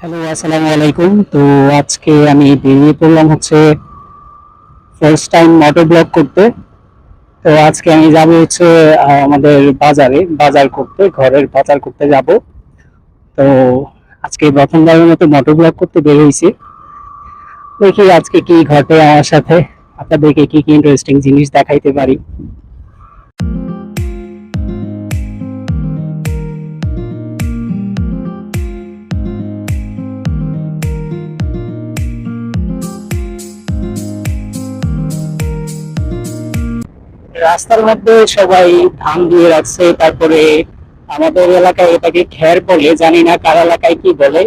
Hello, আসসালামু আলাইকুম। তো আজকে আমি বেরিয়ে পড়লাম হচ্ছে ফার্স্ট টাইম মোটর ব্লগ করতে। তো আজকে আমি যাব হচ্ছে আমাদের বাজারে, বাজার করতে, ঘরের বাজার করতে যাব। তো আজকে প্রথমবারের মতো মোটর ব্লগ করতে বের হয়েছি। দেখি আজকে কি ঘটে আমার সাথে। আপনাদেরকে কি কি ইন্টারেস্টিং জিনিস দেখাইতে পারি। রাস্তার মধ্যে সবাই ধান দিয়ে রাখছে, তারপরে আমাদের এলাকায় এটাকে খ্যার বলে, জানি না কার এলাকায় কি বলে।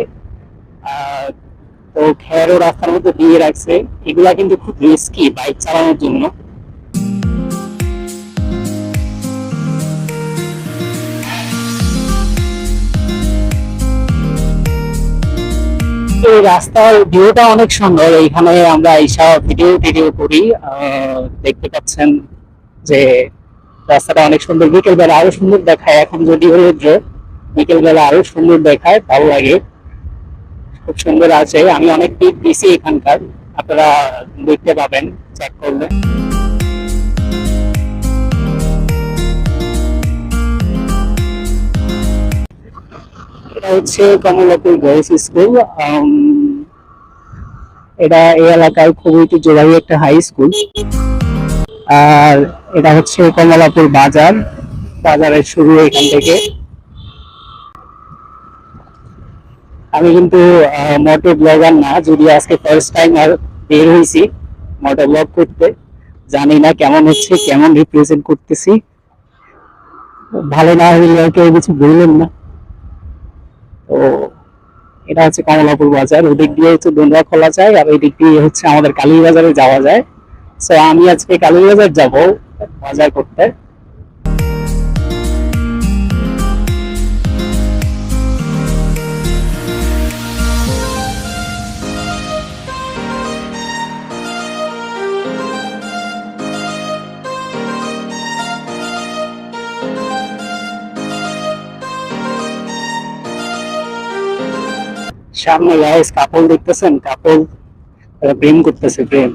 তো খ্যারও রাস্তার মধ্যে দিয়ে রাখছে। এগুলা কিন্তু খুব রিস্কি বাইক চালানোর জন্য। এই রাস্তার ভিউটা অনেক সুন্দর। এইখানে আমরা এইসব ভিডিও টিডিও করি। দেখতে পাচ্ছেন যে রাস্তাটা অনেক সুন্দর বিকেল বেলা আরও সুন্দর দেখায়। এখন যদি রৌদ্র বিকেল বেলা আরও সুন্দর দেখায়, ভালো লাগে। খুব সুন্দর আছে। আমি অনেক পিক দিছি এখানকার। আপনারা দেখতে পাবেন চেক করলে। এটা হচ্ছে কমলাপুর গার্লস স্কুল এটা এই এলাকায় খুব ঐতিহ্যবাহী একটা হাই স্কুল আর এটা হচ্ছে কমলাপুর বাজার। বাজারের শুরু এখান থেকে। আমি কিন্তু মোটর ব্লগার না, যদি আজকে ফার্স্ট টাইম আর বের হয়েছি মোটর ব্লগ করতে, জানি না কেমন হচ্ছে, কেমন রিপ্রেজেন্ট করতেছি। ভালো না হলে কেউ কিছু বললেন না। তো এটা হচ্ছে কমলাপুর বাজার। ওদিক দিয়ে হচ্ছে দোনরা খোলা যায়, আর ওই দিক দিয়ে হচ্ছে আমাদের কালীবাজারে যাওয়া যায়। সো আমি আজকে কালীবাজার যাব বাজার করতে। সামনে গাইস কাপল দেখতেছেন? কাপল প্রেম করতেছে, প্রেম।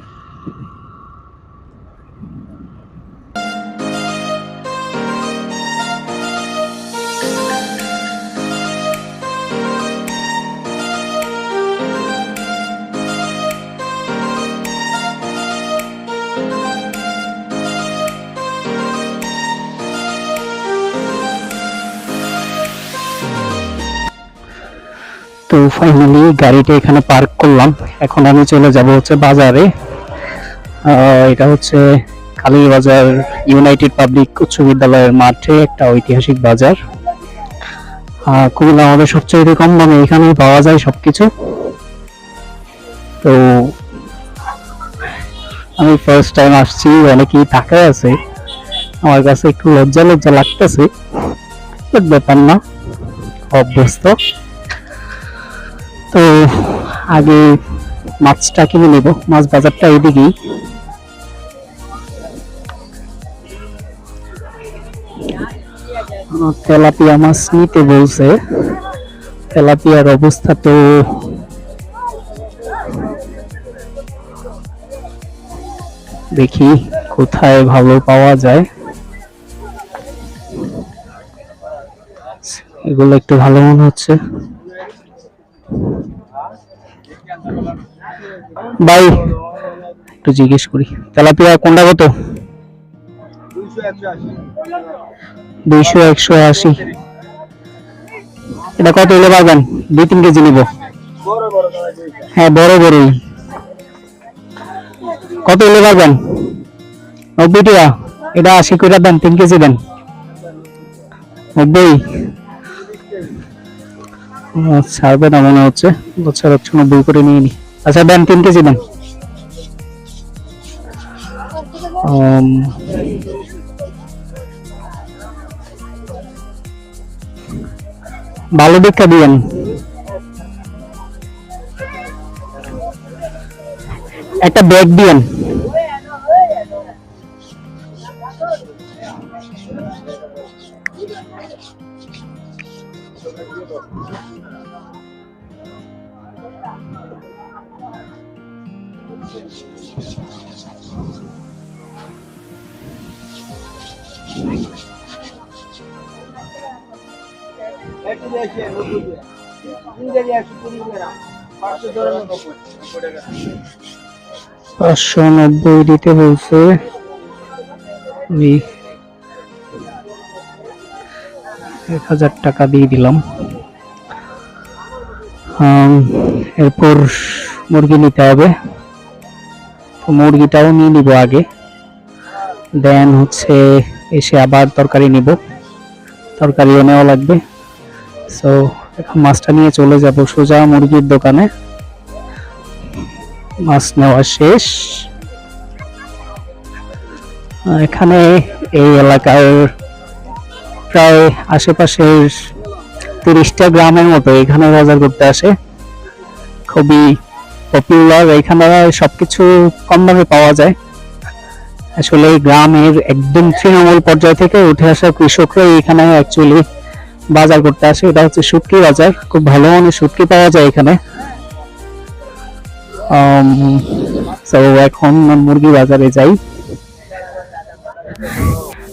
তো ফাইনালি গাড়িটা এখানে পার্ক করলাম। এখন আমি চলে যাব হচ্ছে বাজারে। এটা হচ্ছে কালীবাজার ইউনাইটেড পাবলিক উচ্চ বিদ্যালয়ের মাঠে একটা ঐতিহাসিক বাজার। কুমিল্লা আমাদের সবচেয়ে কম দামে এখানেই পাওয়া যায় সবকিছু। তো আমি ফার্স্ট টাইম আসছি, অনেকেই তাকায় আছে। আমার কাছে একটু লজ্জা লজ্জা লাগতেছে ব্যাপার না, অভ্যস্ত। তো আগে মাছটা কিনে নেব, মাছ বাজারটা এদিকেই তেলাপিয়া মাছ নিতে বলছে। তেলাপিয়ার অবস্থা তো দেখি কোথায় ভালো পাওয়া যায়। এগুলো একটু ভালো মনে হচ্ছে। ভাই, একটু জিজ্ঞেস করি। তেলাপিয়া কোনটা কত? দুইশো একশো আশি। এটা কত হলে পারবেন? দুই তিন কেজি নিব। হ্যাঁ বড় বড়ই কত হলে পারবেন? নব্বই টাকা। এটা আশি করে দেন, তিন কেজি দেন। নব্বই। ছাড়বে না মনে হচ্ছে। বছর একশো নব্বই করে নিয়ে নি আচ্ছা দেন, তিন কেজি দেন। ভালো দেখা দিবেন একটা ব্যাগ দিয়েন। পাঁচশো নব্বই দিতে বলছে এক হাজার টাকা দিয়ে দিলাম। এরপর মুরগি নিতে হবে। মুরগিটাও নিয়ে নিব আগে। দেন হচ্ছে এসে আবার তরকারি নিব। তরকারিও নেওয়া লাগবে। সো এখন মাছটা নিয়ে চলে যাব সোজা মুরগির দোকানে। মাছ নেওয়া শেষ। এখানে এই এলাকার প্রায় আশেপাশের তিরিশটা গ্রামের মতো এখানে বাজার করতে আসে। খুবই পপুলার এখানে সবকিছু কম দামে পাওয়া যায়। আসলে গ্রামের একদম তৃণমূল পর্যায় থেকে উঠে আসা কৃষকরা এখানে অ্যাকচুয়ালি বাজার করতে আসে। এটা হচ্ছে শুটকি বাজার। খুব ভালো মানের শুটকি পাওয়া যায় এখানে। এখন মুরগি বাজারে যাই।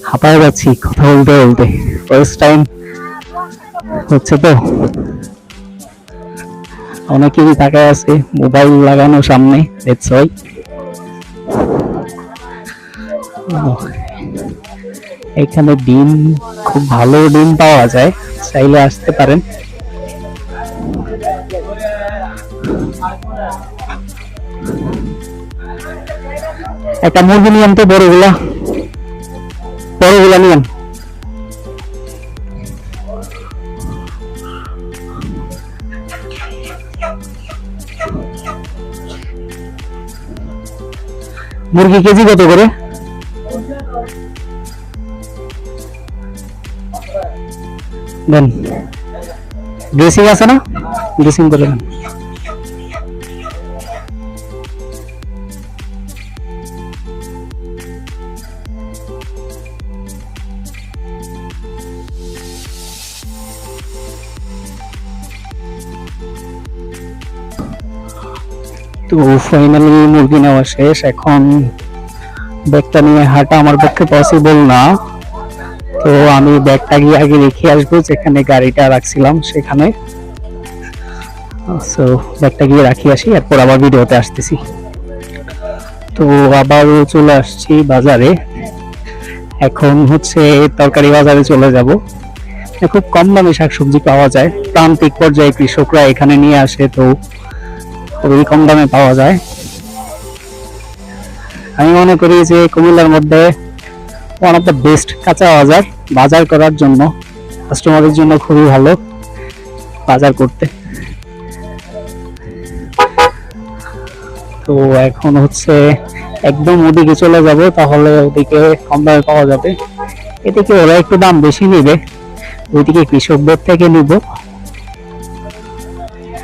হাঁপায় যাচ্ছি কথা বলতে বলতে। ফার্স্ট টাইম হচ্ছে তো। অনেকেরই তাকায় আছে, মোবাইল লাগানো সামনে এখানে ডিম, খুব ভালো ডিম পাওয়া যায়, চাইলে আসতে পারেন। একটা মুরগি নিয়ে আনতে, বড়গুলা বড়গুলা নিয়ে মুরগি কেজি কত করে? দেন। ড্রেসিং আছে না? ড্রেসিং করে দেন। তো ফাইনালি মুরগি নেওয়া শেষ। এখন ব্যাগটা নিয়ে হাঁটা আমার পক্ষে পসিবল না। তো আমি ব্যাগটা গিয়ে আগে রেখে আসব, যেখানে গাড়িটা রাখছিলাম সেখানে। সো ব্যাগটা গিয়ে রাখি আসি, এরপর আবার ভিডিওতে আসতেছি। তো আবার চলে আসছি বাজারে। এখন হচ্ছে তরকারি বাজারে চলে যাব। খুব কম দামে শাকসবজি পাওয়া যায়। প্রান্তিক পর্যায়ে কৃষকরা এখানে নিয়ে আসে, তো খুবই কম দামে পাওয়া যায়। আমি মনে করি যে কুমিল্লার মধ্যে ওয়ান অফ দ্য বেস্ট কাঁচা বাজার বাজার করার জন্য কাস্টমারের জন্য খুবই ভালো বাজার করতে। তো এখন হচ্ছে একদম ওদিকে চলে যাব, তাহলে ওদিকে কম দামে পাওয়া যাবে। এদিকে ওরা একটু দাম বেশি নেবে, ওইদিকে কৃষকদের থেকে নিব।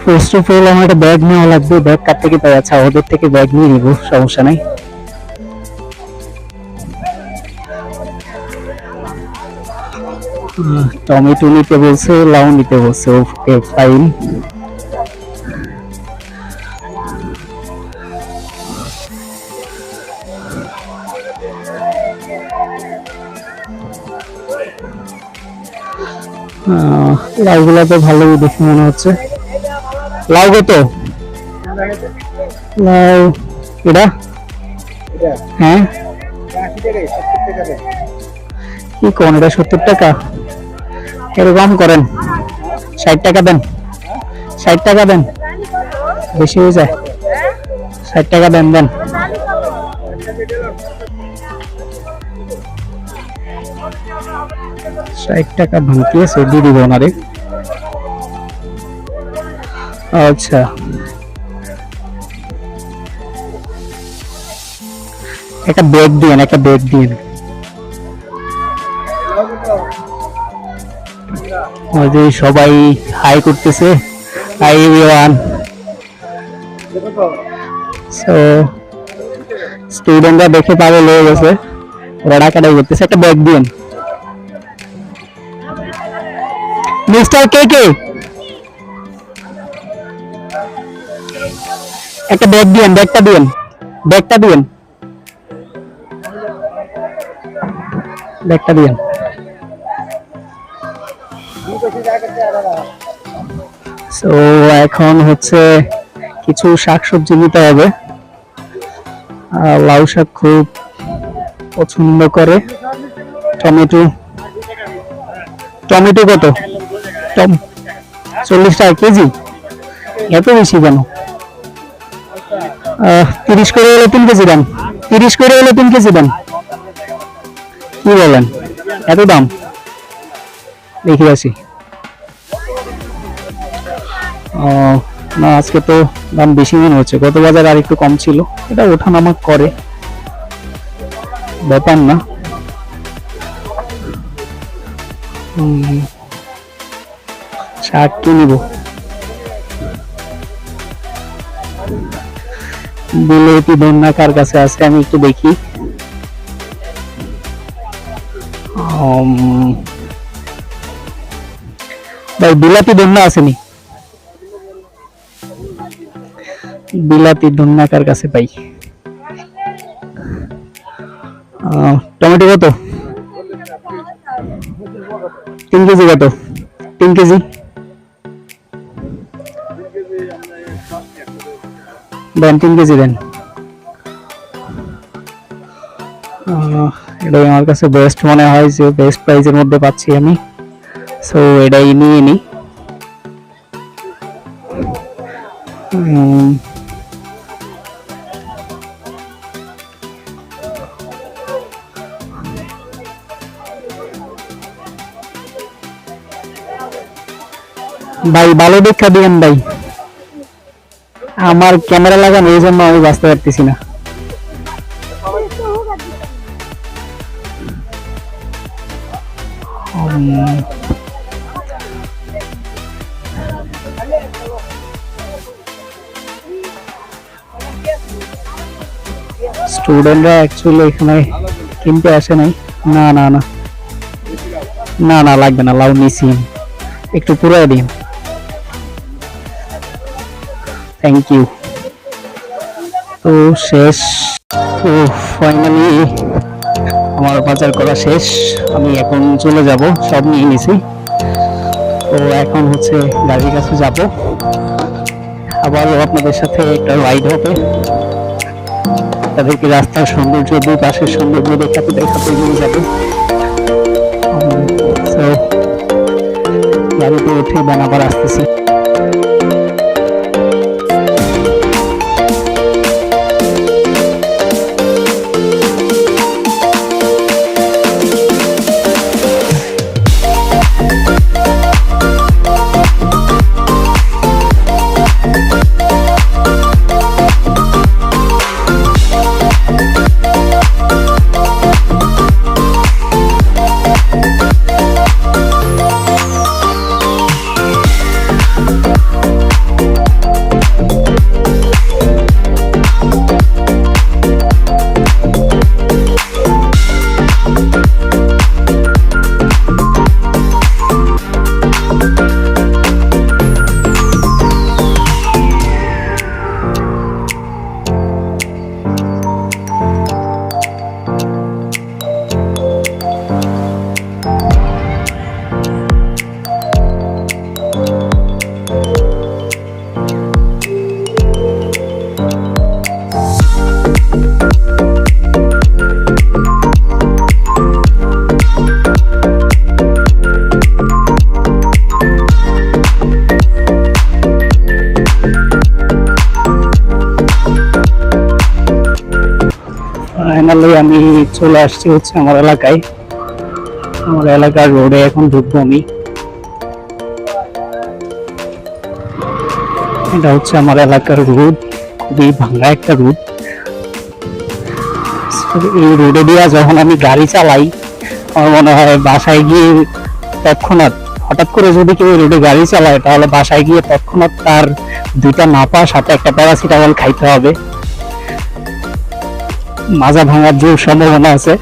ফার্স্ট অফ অল আমার একটা ব্যাগ নেওয়া লাগবে। ব্যাগ কার থেকে পাই? আচ্ছা ওদের থেকে ব্যাগ নিয়ে নিব, সমস্যা নাই। টমেটো নিতে বলছে, লাউ নিতে বলছে, ওকে ফাইন লাউগুলো তো ভালোই দেখে মনে হচ্ছে। লাউ কত? লাউ এটা? হ্যাঁ? কি কোন এটা সত্তর টাকা? এরকম করেন। ষাট টাকা দেন। ষাট টাকা দেন। বেশি হয়ে যায়। ষাট টাকা দেন দেন। ষাট টাকা ভাঙতি আছে দিয়ে দিব ওনারে। আচ্ছা। একটা ব্যাগ দিন, একটা ব্যাগ দিন। ওই যে সবাই হাই করতেছে। হাই এভরিওয়ান সো স্টুডেন্টরা দেখে পাগল হয়ে গেছে। ওরা ডাকাডাকি করতেছে। একটা ব্যাগ দিন। মিস্টার কে কে একটা ব্যাগ দিন ব্যাগটা দিন ব্যাগটা দিয়েন। ব্যাগটা দিয়েন। তো এখন হচ্ছে কিছু শাকসবজি নিতে হবে। লাউ শাক খুব পছন্দ করে। টমেটো। টমেটো কত? চল্লিশ টাকা কেজি। এত বেশি কেন? তিরিশ করে হলে তিন কেজি দাম তিরিশ করে হলে তিন কেজি দাম কি বলেন? এত দাম? দেখি আসি। না, আজকে তো দাম বেশি মনে হচ্ছে। গত বাজার আর একটু কম ছিল। এটা ওঠানামা করে। ব্যাপার না। শাক কি নিব। বিলেতি ধন্যা কার কাছে আছে আমি একটু দেখি। উম, ভাই বিলাতি ধন্যা আসেনি? বিলাতি ধন্যা কার কাছে পাই? আহ, টমেটো কত? তিন কেজি কত? তিন কেজি? দেন, তিন কেজি দেন। এটাই আমার কাছে বেস্ট মনে হয় যে বেস্ট প্রাইসের মধ্যে পাচ্ছি আমি। সো এটাই নিয়ে নিই ভাই, ভালো দেখা দিয়েন, ভাই। আমার ক্যামেরা লাগানো, এই জন্য আমি বাঁচতে পারতেছি না। স্টুডেন্টরা অ্যাকচুয়ালি এখানে কিনতে আসে নাই। না না না। না না, লাগবে না লাউ নিছি একটু পুরো দিন। থ্যাংক ইউ তো শেষ। তো ফাইনালি আমার বাজার করা শেষ। আমি এখন চলে যাব, সব নিয়ে নিছি। তো এখন হচ্ছে গাড়ির কাছে যাব। আবারও আপনাদের সাথে একটা রাইড হবে। তাদেরকে রাস্তার সৌন্দর্য দুই পাশের সৌন্দর্য দেখাতে দেখাতে নিয়ে যাবে। গাড়িতে উঠে বানাবার আসতেছি। ফাইনালি আমি চলে আসছি হচ্ছে আমার এলাকায়। আমার এলাকার রোডে এখন ঢুকবো আমি। এটা হচ্ছে আমার এলাকার রোড খুবই ভাঙা একটা রোড। এই রোডে দিয়ে যখন আমি গাড়ি চালাই, আমার মনে হয় বাসায় গিয়ে তৎক্ষণাৎ হঠাৎ করে যদি কেউ রোডে গাড়ি চালায়, তাহলে বাসায় গিয়ে তৎক্ষণাৎ তার দুইটা নাপা সাথে একটা প্যারাসিটামল খাইতে হবে। মাজা ভাঙার যে সম্ভাবনা আছে